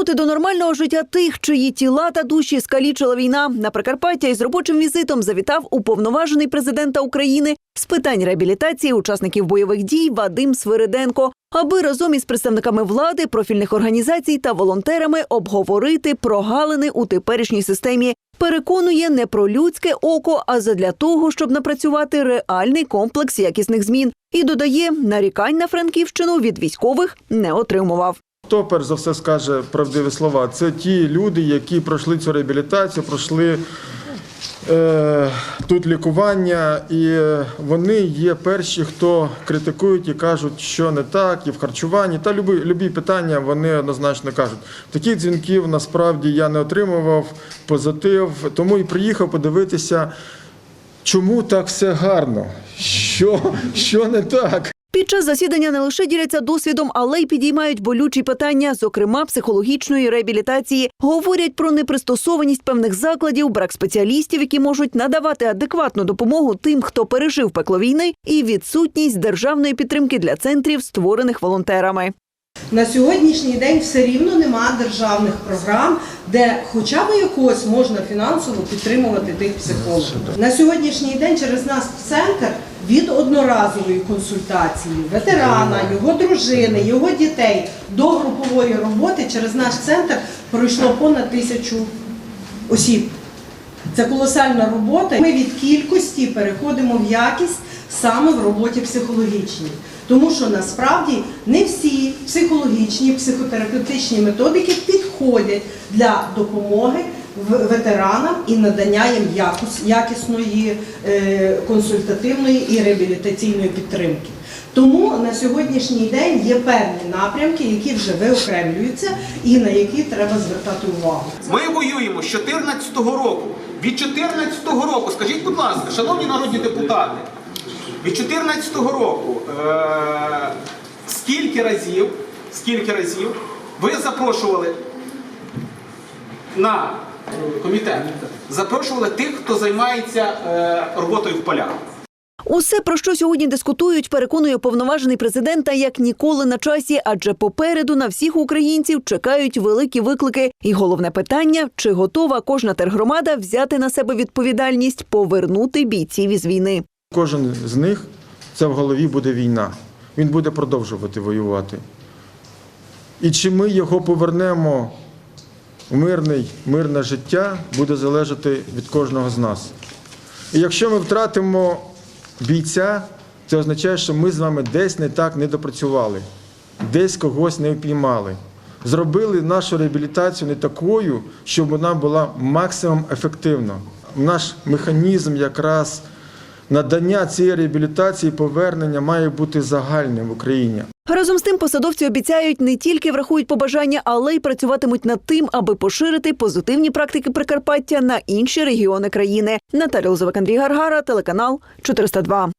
Повернути до нормального життя тих, чиї тіла та душі скалічила війна. На Прикарпаття із робочим візитом завітав уповноважений президента України з питань реабілітації учасників бойових дій Вадим Свириденко, аби разом із представниками влади, профільних організацій та волонтерами обговорити прогалини у теперішній системі. Переконує не про людське око, а задля того, щоб напрацювати реальний комплекс якісних змін. І додає, нарікань на Франківщину від військових не отримував. Хто перш за все скаже правдиві слова? Це ті люди, які пройшли цю реабілітацію, пройшли е, тут лікування, і вони є перші, хто критикують і кажуть, що не так, і в харчуванні. Та любі, любі питання вони однозначно кажуть. Таких дзвінків насправді я не отримував позитив, тому і приїхав подивитися, чому так все гарно, що, що не так. Під час засідання не лише діляться досвідом, але й підіймають болючі питання, зокрема психологічної реабілітації. Говорять про непристосованість певних закладів, брак спеціалістів, які можуть надавати адекватну допомогу тим, хто пережив пекло війни, і відсутність державної підтримки для центрів, створених волонтерами. На сьогоднішній день все рівно нема державних програм, де хоча б якось можна фінансово підтримувати тих психологів. На сьогоднішній день через нас в центр від одноразової консультації ветерана, його дружини, його дітей до групової роботи через наш центр пройшло понад тисячу осіб. Це колосальна робота. Ми від кількості переходимо в якість саме в роботі психологічній. Тому що насправді не всі психологічні, психотерапевтичні методики підходять для допомоги ветеранам і надання їм якісної е, консультативної і реабілітаційної підтримки. Тому на сьогоднішній день є певні напрямки, які вже виокремлюються і на які треба звертати увагу. Ми воюємо з 14-го року. Від 14-го року, скажіть, будь ласка, шановні народні депутати, від 14-го року е- скільки разів, скільки разів ви запрошували на комітет, запрошували тих, хто займається е- роботою в полях. Усе, про що сьогодні дискутують, переконує повноважений президента як ніколи на часі, адже попереду на всіх українців чекають великі виклики. І головне питання: чи готова кожна тергромада взяти на себе відповідальність повернути бійців із війни? Кожен з них це в голові буде війна. Він буде продовжувати воювати. І чи ми його повернемо в мирний, мирне життя, буде залежати від кожного з нас. І якщо ми втратимо бійця, це означає, що ми з вами десь не так не допрацювали, десь когось не впіймали. Зробили нашу реабілітацію не такою, щоб вона була максимум ефективна. Наш механізм якраз надання цієї реабілітації, повернення має бути загальним в Україні. Разом з тим посадовці обіцяють не тільки врахують побажання, але й працюватимуть над тим, аби поширити позитивні практики Прикарпаття на інші регіони країни. Наталя Лозовик, Андрій Гаргара, телеканал 402.